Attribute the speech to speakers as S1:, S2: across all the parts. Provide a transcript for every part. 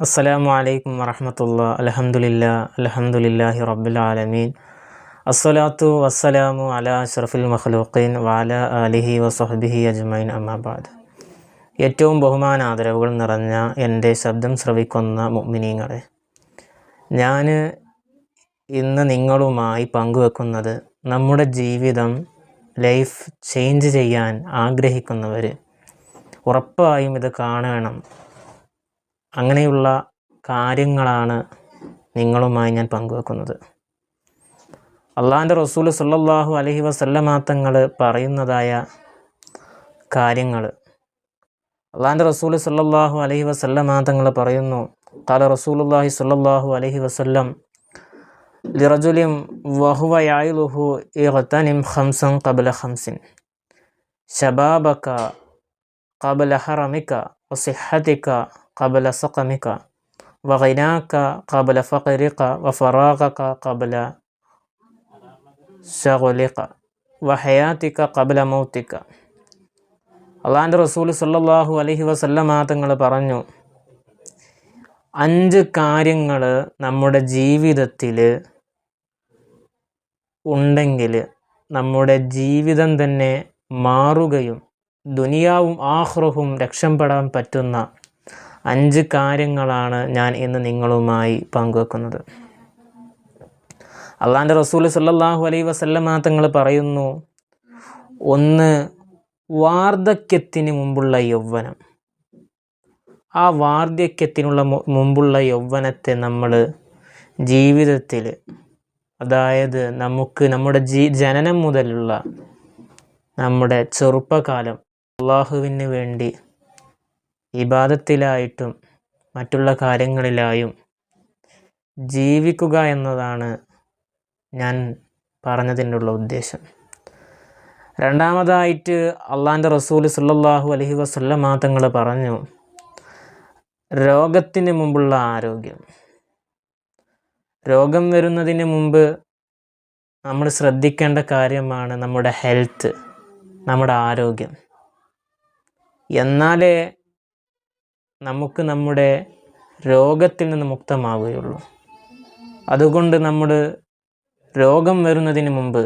S1: അസ്സലാമു അലൈക്കും വറഹമത്തുള്ള അലഹമുല്ല അലഹമുല്ലാഹി റബ്ബുലാലമീൻ അസ്സലാത്തു വസ്സലാമു അല ഷറഫുൽ മഖ്ലൂഖീൻ വാല അലിഹി വസഹബിഹി അജ്മൈൻ അമ്മാബാദ് ഏറ്റവും ബഹുമാന ബഹുമാനാദരവുകൾ നിറഞ്ഞ എന്റെ ശബ്ദം ശ്രവിക്കുന്ന മുഅ്മിനീങ്ങളെ ഞാൻ ഇന്ന് നിങ്ങളുമായി പങ്കുവെക്കുന്നത് നമ്മുടെ ജീവിതം ലൈഫ് ചേഞ്ച് ചെയ്യാൻ ആഗ്രഹിക്കുന്നവർ ഉറപ്പായും ഇത് കാണണം. അങ്ങനെയുള്ള കാര്യങ്ങളാണ് നിങ്ങളുമായി ഞാൻ പങ്കുവെക്കുന്നത്. അള്ളാഹിന്റെ റസൂൽ സല്ലാഹു അലഹി വസല്ലമ തങ്ങൾ പറയുന്നതായ കാര്യങ്ങൾ. അള്ളാഹിന്റെ റസൂൽ സല്ലാഹു അലഹി വസല്ലമ തങ്ങൾ പറയുന്നു കാല റസൂലുള്ളാഹി സല്ലാഹു അലഹി വസല്ലം ലിറജുലിം വഹുവ ഇറത്തനിം ഹംസം കബല ഹംസിൻ ഖംസിൻ കബല ഹറമിക്ക ഹറമിക വസിഹതിക قبل سقمك وغناك قبل فقرك وفراغك قبل شغلك وحياتك قبل موتك അള്ളാഹിൻ്റെ റസൂൽ സല്ലല്ലാഹു അലൈഹി വസല്ലമ തങ്ങൾ പറഞ്ഞു അഞ്ച് കാര്യങ്ങൾ നമ്മുടെ ജീവിതത്തിൽ ഉണ്ടെങ്കിൽ നമ്മുടെ ജീവിതം തന്നെ മാറുകയും ദുനിയാവും ആഹ്റവും രക്ഷപ്പെടാൻ പറ്റുന്ന അഞ്ച് കാര്യങ്ങളാണ് ഞാൻ ഇന്ന് നിങ്ങളുമായി പങ്കുവെക്കുന്നത്. അള്ളാന്റെ റസൂൽ സല്ലാഹു അലൈ വസല്ലമ തങ്ങൾ പറയുന്നു ഒന്ന് വാർദ്ധക്യത്തിന് മുമ്പുള്ള യൗവനം. ആ വാർദ്ധക്യത്തിനുള്ള മുമ്പുള്ള യൗവനത്തെ നമ്മൾ ജീവിതത്തിൽ അതായത് നമുക്ക് നമ്മുടെ ജീ ജനനം മുതലുള്ള നമ്മുടെ ചെറുപ്പകാലം അള്ളാഹുവിന് വേണ്ടി ഇബാദത്തിലായിട്ടും മറ്റുള്ള കാര്യങ്ങളിലായും ജീവിക്കുക എന്നതാണ് ഞാൻ പറഞ്ഞതിനുള്ള ഉദ്ദേശം. രണ്ടാമതായിട്ട് അള്ളാന്റെ റസൂൽ സുല്ലാഹു അലഹി വസല്ലമ തങ്ങൾ പറഞ്ഞു രോഗത്തിന് മുമ്പുള്ള ആരോഗ്യം. രോഗം വരുന്നതിന് മുമ്പ് നമ്മൾ ശ്രദ്ധിക്കേണ്ട കാര്യമാണ് നമ്മുടെ ഹെൽത്ത് നമ്മുടെ ആരോഗ്യം. എന്നാലേ നമുക്ക് നമ്മുടെ രോഗത്തിൽ നിന്ന് മുക്തമാവുകയുള്ളൂ. അതുകൊണ്ട് നമ്മൾ രോഗം വരുന്നതിന് മുമ്പ്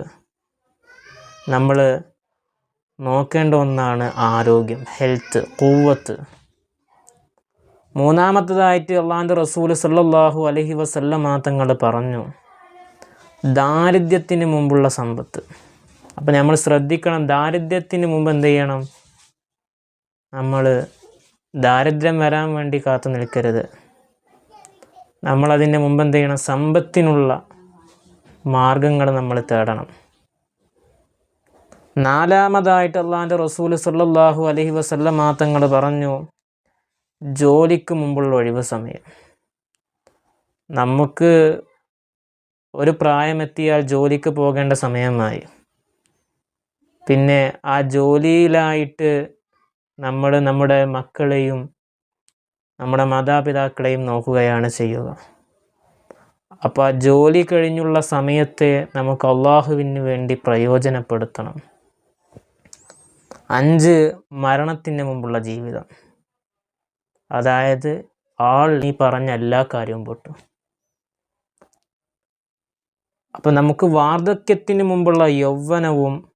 S1: നമ്മൾ നോക്കേണ്ട ഒന്നാണ് ആരോഗ്യം ഹെൽത്ത് കൂവത്ത്. മൂന്നാമത്തതായിട്ട് അള്ളാന്റെ റസൂൽ സല്ലാഹു അലഹി വസല്ലമ തങ്ങൾ പറഞ്ഞു ദാരിദ്ര്യത്തിന് മുമ്പുള്ള സമ്പത്ത്. അപ്പം നമ്മൾ ശ്രദ്ധിക്കണം ദാരിദ്ര്യത്തിന് മുമ്പ് എന്ത് ചെയ്യണം? നമ്മൾ ദാരിദ്ര്യം വരാൻ വേണ്ടി കാത്തു നിൽക്കരുത്. നമ്മളതിന്റെ മുമ്പ് എന്ത് ചെയ്യണം? സമ്പത്തിനുള്ള മാർഗങ്ങൾ നമ്മൾ തേടണം. നാലാമതായിട്ട് അള്ളാന്റെ റസൂൽ സല്ലാഹു അലഹി വസല്ലമ മാത്തങ്ങൾ പറഞ്ഞു ജോലിക്ക് മുമ്പുള്ള ഒഴിവ് സമയം. നമുക്ക് ഒരു പ്രായമെത്തിയാൽ ജോലിക്ക് പോകേണ്ട സമയമായി. പിന്നെ ആ ജോലിയിലായിട്ട് നമ്മൾ നമ്മുടെ മക്കളെയും നമ്മുടെ മാതാപിതാക്കളെയും നോക്കുകയാണ് ചെയ്യുക. അപ്പോൾ ആ ജോലി കഴിഞ്ഞുള്ള സമയത്തെ നമുക്ക് അള്ളാഹുവിന് വേണ്ടി പ്രയോജനപ്പെടുത്തണം. അഞ്ച് മരണത്തിന് മുമ്പുള്ള ജീവിതം. അതായത് ആൾ നീ പറഞ്ഞ എല്ലാ കാര്യവും പൊട്ടും. അപ്പം നമുക്ക് വാർദ്ധക്യത്തിന് മുമ്പുള്ള യൗവനവും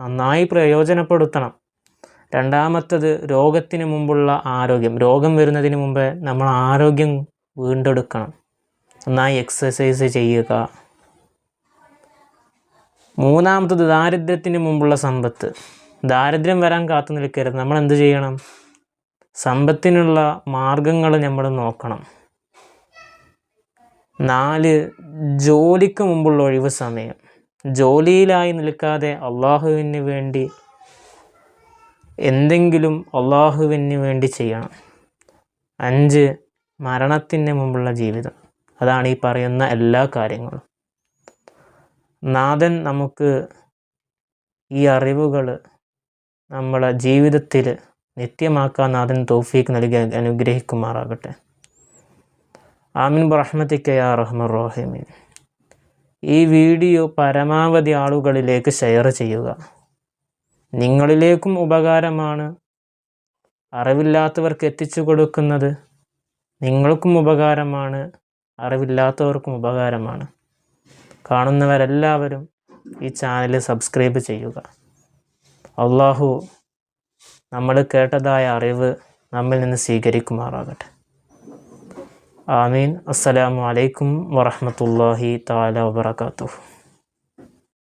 S1: നന്നായി പ്രയോജനപ്പെടുത്തണം. രണ്ടാമത്തത് രോഗത്തിന് മുമ്പുള്ള ആരോഗ്യം. രോഗം വരുന്നതിന് മുമ്പ് നമ്മൾ ആരോഗ്യം വീണ്ടെടുക്കണം. നന്നായി എക്സസൈസ് ചെയ്യുക. മൂന്നാമത്തത് ദാരിദ്ര്യത്തിന് മുമ്പുള്ള സമ്പത്ത്. ദാരിദ്ര്യം വരാൻ കാത്തു നിൽക്കരുത്. നമ്മൾ എന്ത് ചെയ്യണം? സമ്പത്തിനുള്ള മാർഗങ്ങൾ നമ്മൾ നോക്കണം. നാല് ജോലിക്ക് മുമ്പുള്ള ഒഴിവ് സമയം. ജോലിയിലായി നിൽക്കാതെ അള്ളാഹുവിന് വേണ്ടി എന്തെങ്കിലും അള്ളാഹുവിന് വേണ്ടി ചെയ്യണം. അഞ്ച് മരണത്തിന് മുമ്പുള്ള ജീവിതം. അതാണ് ഈ പറയുന്ന എല്ലാ കാര്യങ്ങളും. നാഥൻ നമുക്ക് ഈ അറിവുകൾ നമ്മളെ ജീവിതത്തിൽ നിത്യമാക്കാൻ നാഥൻ തോഫീക്ക് നൽകി അനുഗ്രഹിക്കുമാറാകട്ടെ. ആമിൻ. ബറഹ്മത്തിക്ക യാ റഹ്മർ റോഹിമീൻ. ഈ വീഡിയോ പരമാവധി ആളുകളിലേക്ക് ഷെയർ ചെയ്യുക. നിങ്ങളിലേക്കും ഉപകാരമാണ്. അറിവില്ലാത്തവർക്ക് എത്തിച്ചു കൊടുക്കുന്നത് നിങ്ങൾക്കും ഉപകാരമാണ്. അറിവില്ലാത്തവർക്കും ഉപകാരമാണ്. കാണുന്നവരെല്ലാവരും ഈ ചാനൽ സബ്സ്ക്രൈബ് ചെയ്യുക. അള്ളാഹു നമ്മൾ കേട്ടതായ അറിവ് നമ്മിൽ നിന്ന് സ്വീകരിക്കുമാറാകട്ടെ. ആമീൻ. അസ്സലാമു അലൈക്കും വറഹ്മത്തുള്ളാഹി തആല വബറകാതുഹു.